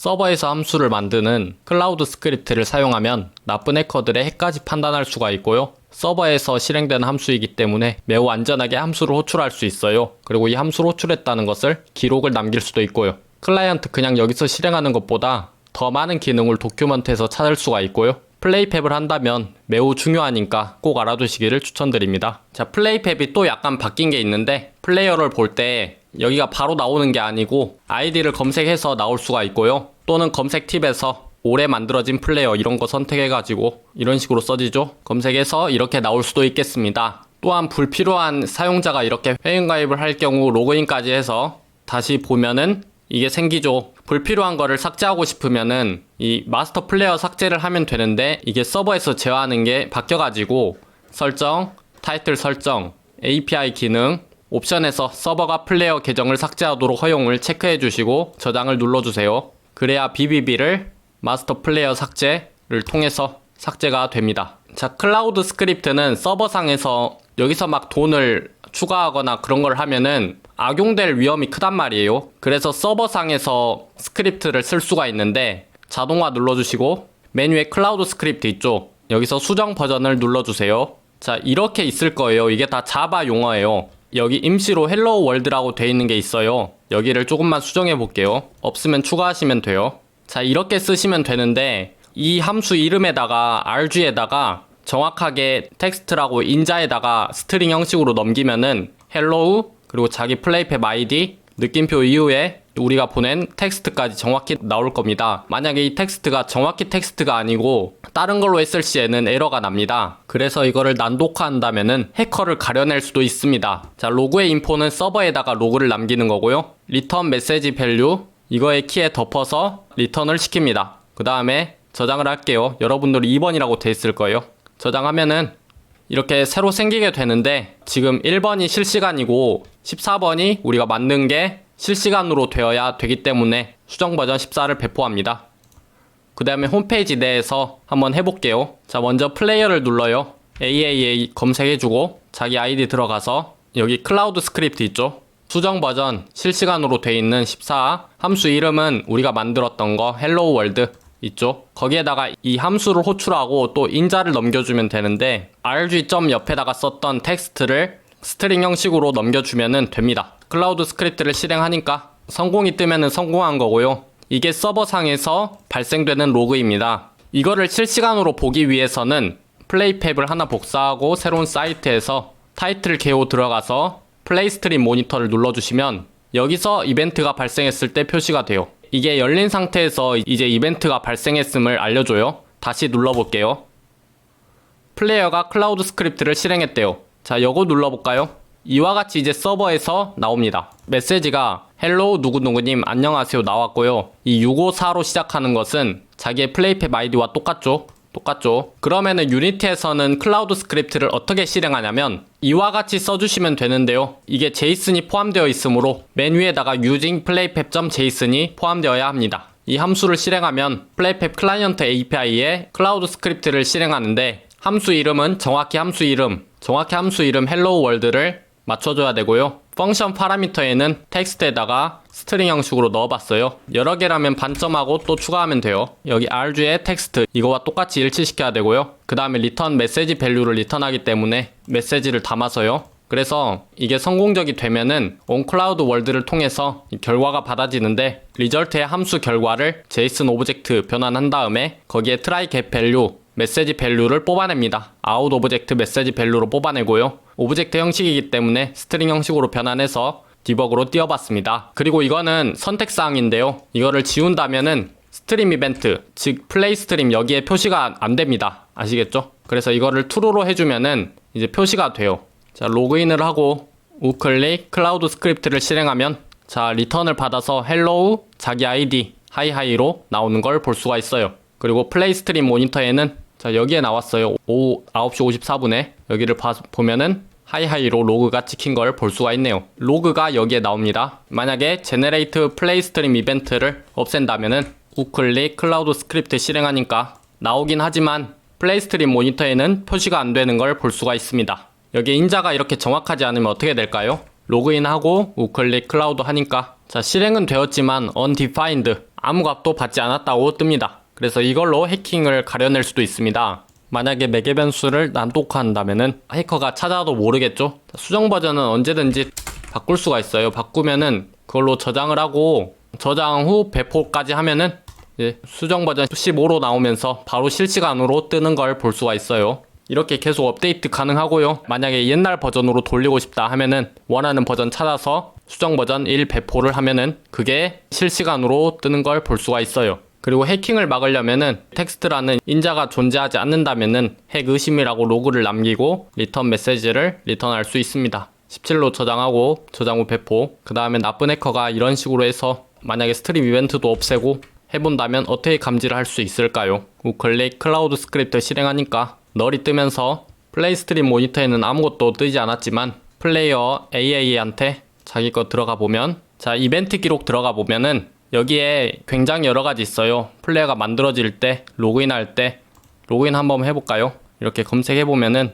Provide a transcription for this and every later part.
서버에서 함수를 만드는 클라우드 스크립트를 사용하면 나쁜 해커들의 핵까지 판단할 수가 있고요. 서버에서 실행되는 함수이기 때문에 매우 안전하게 함수를 호출할 수 있어요. 그리고 이 함수를 호출했다는 것을 기록을 남길 수도 있고요. 클라이언트 그냥 여기서 실행하는 것보다 더 많은 기능을 도큐먼트에서 찾을 수가 있고요. 플레이팹을 한다면 매우 중요하니까 꼭 알아두시기를 추천드립니다. 자, 플레이팹이 또 약간 바뀐 게 있는데 플레이어를 볼 때 여기가 바로 나오는 게 아니고 아이디를 검색해서 나올 수가 있고요. 또는 검색 팁에서 올해 만들어진 플레이어 이런 거 선택해가지고 이런 식으로 써지죠. 검색해서 이렇게 나올 수도 있겠습니다. 또한 불필요한 사용자가 이렇게 회원 가입을 할 경우 로그인까지 해서 다시 보면은 이게 생기죠. 불필요한 거를 삭제하고 싶으면은 이 마스터 플레이어 삭제를 하면 되는데 이게 서버에서 제어하는 게 바뀌어가지고 설정, 타이틀 설정, API 기능, 옵션에서 서버가 플레이어 계정을 삭제하도록 허용을 체크해 주시고 저장을 눌러주세요. 그래야 BBB를 마스터 플레이어 삭제를 통해서 삭제가 됩니다. 자, 클라우드 스크립트는 서버상에서 여기서 막 돈을 추가하거나 그런 걸 하면은 악용될 위험이 크단 말이에요. 그래서 서버상에서 스크립트를 쓸 수가 있는데 자동화 눌러주시고 메뉴에 클라우드 스크립트 있죠. 여기서 수정 버전을 눌러주세요. 자, 이렇게 있을 거예요. 이게 다 자바 용어예요. 여기 임시로 헬로우 월드라고 돼 있는 게 있어요. 여기를 조금만 수정해 볼게요. 없으면 추가하시면 돼요. 자, 이렇게 쓰시면 되는데 이 함수 이름에다가 RG에다가 정확하게 텍스트라고 인자에다가 스트링 형식으로 넘기면은 hello 그리고 자기 플레이팹 아이디 느낌표 이후에 우리가 보낸 텍스트까지 정확히 나올 겁니다. 만약에 이 텍스트가 정확히 텍스트가 아니고 다른 걸로 했을 시에는 에러가 납니다. 그래서 이거를 난독화한다면은 해커를 가려낼 수도 있습니다. 자, 로그의 인포는 서버에다가 로그를 남기는 거고요. 리턴 메시지 밸류 이거의 키에 덮어서 리턴을 시킵니다. 그 다음에 저장을 할게요. 여러분들 2번이라고 돼 있을 거예요. 저장하면은 이렇게 새로 생기게 되는데 지금 1번이 실시간이고 14번이 우리가 만든 게 실시간으로 되어야 되기 때문에 수정 버전 14를 배포합니다. 그 다음에 홈페이지 내에서 한번 해볼게요. 자, 먼저 플레이어를 눌러요. AAA 검색해주고 자기 아이디 들어가서 여기 클라우드 스크립트 있죠? 수정 버전 실시간으로 돼 있는 14 함수 이름은 우리가 만들었던 거 헬로우 월드 있죠? 거기에다가 이 함수를 호출하고 또 인자를 넘겨주면 되는데 rg. 점 옆에다가 썼던 텍스트를 스트링 형식으로 넘겨주면 됩니다. 클라우드 스크립트를 실행하니까 성공이 뜨면 성공한 거고요. 이게 서버상에서 발생되는 로그입니다. 이거를 실시간으로 보기 위해서는 플레이팹을 하나 복사하고 새로운 사이트에서 타이틀 개호 들어가서 플레이 스트림 모니터를 눌러주시면 여기서 이벤트가 발생했을 때 표시가 돼요. 이게 열린 상태에서 이제 이벤트가 발생했음을 알려줘요. 다시 눌러볼게요. 플레이어가 클라우드 스크립트를 실행했대요. 자, 요거 눌러볼까요? 이와 같이 이제 서버에서 나옵니다. 메시지가 헬로우 누구누구님 안녕하세요 나왔고요. 이 654로 시작하는 것은 자기의 플레이팹 아이디와 똑같죠? 똑같죠. 그러면은 유니티에서는 클라우드 스크립트를 어떻게 실행하냐면 이와 같이 써주시면 되는데요. 이게 제이슨이 포함되어 있으므로 메뉴에다가 using playpep.json이 포함되어야 합니다. 이 함수를 실행하면 플레이팹 클라이언트 API에 클라우드 스크립트를 실행하는데 함수 이름은 정확히 함수 이름, 정확히 함수 이름 헬로우 월드를 맞춰줘야 되고요. 펑션 파라미터에는 텍스트에다가 스트링 형식으로 넣어봤어요. 여러 개라면 반점하고 또 추가하면 돼요. 여기 rg의 텍스트 이거와 똑같이 일치시켜야 되고요. 그 다음에 리턴 메시지 밸류를 리턴하기 때문에 메시지를 담아서요. 그래서 이게 성공적이 되면은 온클라우드 월드를 통해서 이 결과가 받아지는데 리절트의 함수 결과를 제이슨 오브젝트 변환한 다음에 거기에 트라이 겟 밸류 메시지 밸류를 뽑아냅니다. 아웃 오브젝트 메시지 밸류로 뽑아내고요. 오브젝트 형식이기 때문에 스트링 형식으로 변환해서 디버그로 띄워봤습니다. 그리고 이거는 선택사항인데요. 이거를 지운다면은 스트림 이벤트, 즉 플레이 스트림 여기에 표시가 안 됩니다. 아시겠죠? 그래서 이거를 true로 해주면은 이제 표시가 돼요. 자, 로그인을 하고 우클릭 클라우드 스크립트를 실행하면 자, 리턴을 받아서 hello 자기 아이디 하이하이로 나오는 걸 볼 수가 있어요. 그리고 플레이 스트림 모니터에는 자, 여기에 나왔어요. 오후 9시 54분에 여기를 봐, 보면은 하이하이로 로그가 찍힌 걸 볼 수가 있네요. 로그가 여기에 나옵니다. 만약에 제네레이트 플레이 스트림 이벤트를 없앤다면은 우클릭 클라우드 스크립트 실행하니까 나오긴 하지만 플레이 스트림 모니터에는 표시가 안 되는 걸 볼 수가 있습니다. 여기 인자가 이렇게 정확하지 않으면 어떻게 될까요? 로그인하고 우클릭 클라우드 하니까 자 실행은 되었지만 undefined 아무 값도 받지 않았다고 뜹니다. 그래서 이걸로 해킹을 가려낼 수도 있습니다. 만약에 매개 변수를 난독화한다면은 해커가 찾아도 모르겠죠. 수정 버전은 언제든지 바꿀 수가 있어요. 바꾸면은 그걸로 저장을 하고 저장 후 배포까지 하면은 수정 버전 15로 나오면서 바로 실시간으로 뜨는 걸 볼 수가 있어요. 이렇게 계속 업데이트 가능하고요. 만약에 옛날 버전으로 돌리고 싶다 하면은 원하는 버전 찾아서 수정 버전 1 배포를 하면은 그게 실시간으로 뜨는 걸 볼 수가 있어요. 그리고 해킹을 막으려면은 텍스트라는 인자가 존재하지 않는다면은 핵 의심이라고 로그를 남기고 리턴 메시지를 리턴할 수 있습니다. 17로 저장하고 저장 후 배포. 그 다음에 나쁜 해커가 이런 식으로 해서 만약에 스트림 이벤트도 없애고 해본다면 어떻게 감지를 할 수 있을까요? 우클릭 클라우드 스크립트 실행하니까 널이 뜨면서 플레이 스트림 모니터에는 아무것도 뜨지 않았지만 플레이어 AA한테 자기 거 들어가 보면 자 이벤트 기록 들어가 보면은 여기에 굉장히 여러 가지 있어요. 플레이어가 만들어질 때 로그인할 때 로그인 한번 해볼까요? 이렇게 검색해 보면은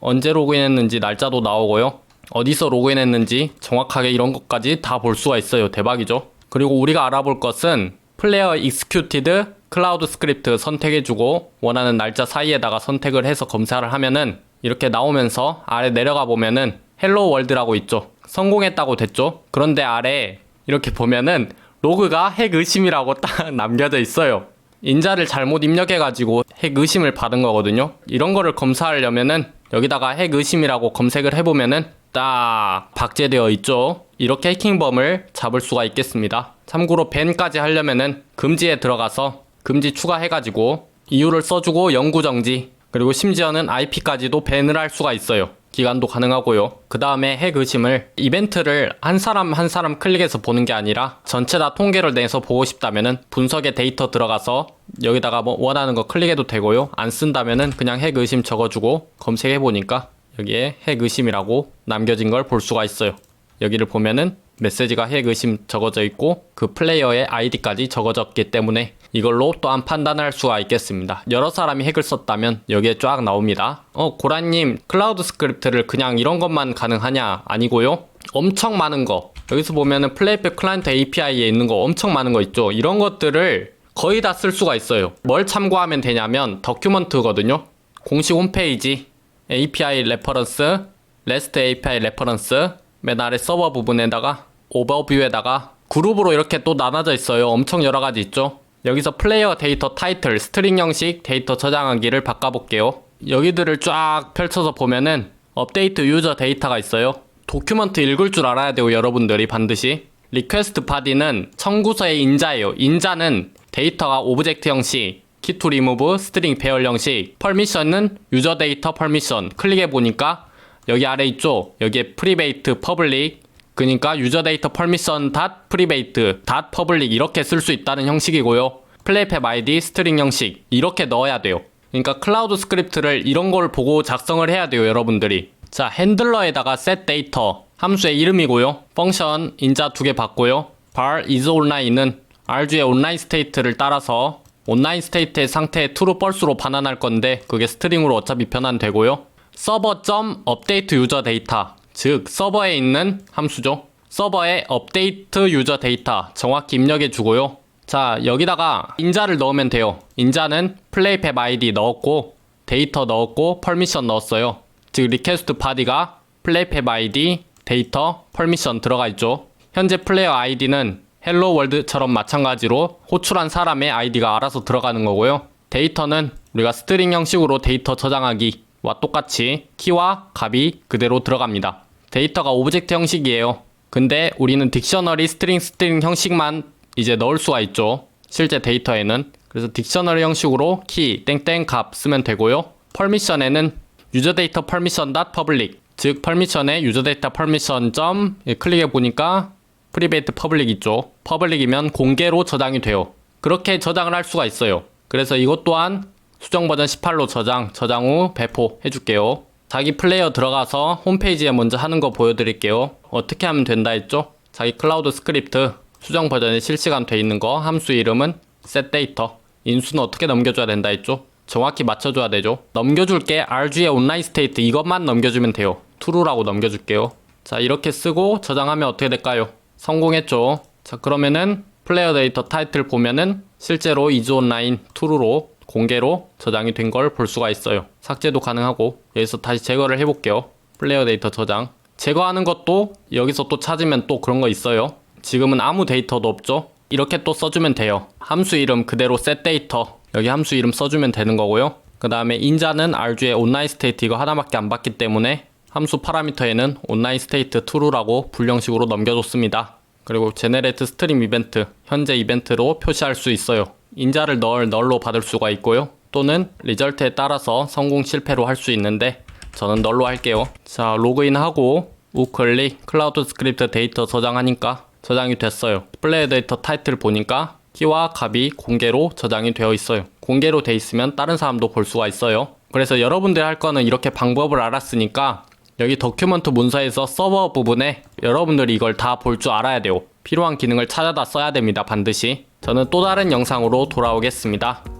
언제 로그인했는지 날짜도 나오고요. 어디서 로그인했는지 정확하게 이런 것까지 다 볼 수가 있어요. 대박이죠. 그리고 우리가 알아볼 것은 플레이어 익스큐티드 클라우드 스크립트 선택해주고 원하는 날짜 사이에다가 선택을 해서 검사를 하면은 이렇게 나오면서 아래 내려가 보면은 헬로 월드라고 있죠. 성공했다고 됐죠. 그런데 아래 이렇게 보면은 로그가 핵 의심이라고 딱 남겨져 있어요. 인자를 잘못 입력해가지고 핵 의심을 받은 거거든요. 이런 거를 검사하려면은 여기다가 핵 의심이라고 검색을 해보면은 딱 박제되어 있죠. 이렇게 해킹범을 잡을 수가 있겠습니다. 참고로 밴까지 하려면은 금지에 들어가서 금지 추가해가지고 이유를 써주고 영구 정지 그리고 심지어는 IP까지도 밴을 할 수가 있어요. 기간도 가능하고요. 그 다음에 핵 의심을 이벤트를 한 사람 한 사람 클릭해서 보는 게 아니라 전체 다 통계를 내서 보고 싶다면은 분석에 데이터 들어가서 여기다가 뭐 원하는 거 클릭해도 되고요. 안 쓴다면은 그냥 핵 의심 적어주고 검색해 보니까 여기에 핵 의심이라고 남겨진 걸 볼 수가 있어요. 여기를 보면은 메시지가 핵 의심 적어져 있고 그 플레이어의 아이디까지 적어졌기 때문에 이걸로 또한 판단할 수가 있겠습니다. 여러 사람이 핵을 썼다면 여기에 쫙 나옵니다. 어, 고라님, 클라우드 스크립트를 그냥 이런 것만 가능하냐? 아니고요. 엄청 많은 거. 여기서 보면은 플레이백 클라이언트 API에 있는 거 엄청 많은 거 있죠. 이런 것들을 거의 다 쓸 수가 있어요. 뭘 참고하면 되냐면 더큐먼트거든요. 공식 홈페이지, API 레퍼런스, REST API 레퍼런스, 맨 아래 서버 부분에다가 오버뷰에다가 그룹으로 이렇게 또 나눠져 있어요. 엄청 여러 가지 있죠. 여기서 플레이어 데이터 타이틀, 스트링 형식 데이터 저장하기를 바꿔볼게요. 여기들을 쫙 펼쳐서 보면은 업데이트 유저 데이터가 있어요. 도큐먼트 읽을 줄 알아야 돼요, 여러분들이 반드시. 리퀘스트 파디는 청구서의 인자예요. 인자는 데이터가 오브젝트 형식, 키투 리무브, 스트링 배열 형식, 퍼미션은 유저 데이터 퍼미션. 클릭해 보니까 여기 아래 있죠. 여기에 프리베이트 퍼블릭 그러니까 유저 데이터 퍼미션 닷 프리베이트 닷 퍼블릭 이렇게 쓸 수 있다는 형식이고요. 플레이팝 아이디 스트링 형식 이렇게 넣어야 돼요. 그러니까 클라우드 스크립트를 이런 걸 보고 작성을 해야 돼요, 여러분들이. 자, 핸들러에다가 set 데이터 함수의 이름이고요. 펑션 인자 두 개 받고요. var is online은 rg의 온라인 스테이트를 따라서 온라인 스테이트의 상태에 true false로 반환할 건데 그게 스트링으로 어차피 변환되고요. 서버 점 업데이트 유저 데이터 즉 서버에 있는 함수죠. 서버에 업데이트 유저 데이터 정확히 입력해 주고요. 자 여기다가 인자를 넣으면 돼요. 인자는 플레이팝 아이디 넣었고 데이터 넣었고 퍼미션 넣었어요. 즉 리퀘스트 파디가 플레이팝 아이디 데이터 퍼미션 들어가 있죠. 현재 플레이어 아이디는 헬로 월드처럼 마찬가지로 호출한 사람의 아이디가 알아서 들어가는 거고요. 데이터는 우리가 스트링 형식으로 데이터 저장하기 와 똑같이 키와 값이 그대로 들어갑니다. 데이터가 오브젝트 형식이에요. 근데 우리는 딕셔너리 스트링 스트링 형식만 이제 넣을 수가 있죠. 실제 데이터에는. 그래서 딕셔너리 형식으로 키 땡땡 값 쓰면 되고요. 퍼미션에는 유저 데이터 퍼미션 닷 퍼블릭 즉 퍼미션에 유저 데이터 퍼미션 점 예, 클릭해 보니까 프리베이트 퍼블릭 있죠. 퍼블릭이면 공개로 저장이 돼요. 그렇게 저장을 할 수가 있어요. 그래서 이것 또한 수정 버전 18로 저장, 저장 후 배포 해줄게요. 자기 플레이어 들어가서 홈페이지에 먼저 하는 거 보여드릴게요. 어떻게 하면 된다 했죠? 자기 클라우드 스크립트 수정 버전이 실시간 돼 있는 거 함수 이름은 set data 인수는 어떻게 넘겨줘야 된다 했죠? 정확히 맞춰줘야 되죠. 넘겨줄 게 RG의 온라인 스테이트 이것만 넘겨주면 돼요. true라고 넘겨줄게요. 자 이렇게 쓰고 저장하면 어떻게 될까요? 성공했죠. 자 그러면은 플레이어 데이터 타이틀 보면은 실제로 이즈 온라인 투루로 공개로 저장이 된 걸 볼 수가 있어요. 삭제도 가능하고 여기서 다시 제거를 해볼게요. 플레이어 데이터 저장. 제거하는 것도 여기서 또 찾으면 또 그런 거 있어요. 지금은 아무 데이터도 없죠. 이렇게 또 써주면 돼요. 함수 이름 그대로 set 데이터 여기 함수 이름 써주면 되는 거고요. 그 다음에 인자는 rg의 온라인 스테이트 이거 하나밖에 안 받기 때문에 함수 파라미터에는 온라인 스테이트 true라고 불령식으로 넘겨줬습니다. 그리고 제네레이트 스트림 이벤트 현재 이벤트로 표시할 수 있어요. 인자를 널 널로 받을 수가 있고요. 또는 리절트에 따라서 성공 실패로 할 수 있는데 저는 널로 할게요. 자 로그인하고 우클릭 클라우드 스크립트 데이터 저장하니까 저장이 됐어요. 플레이 데이터 타이틀 보니까 키와 값이 공개로 저장이 되어 있어요. 공개로 돼 있으면 다른 사람도 볼 수가 있어요. 그래서 여러분들 할 거는 이렇게 방법을 알았으니까 여기 더큐먼트 문서에서 서버 부분에 여러분들이 이걸 다 볼 줄 알아야 돼요. 필요한 기능을 찾아다 써야 됩니다. 반드시. 저는 또 다른 영상으로 돌아오겠습니다.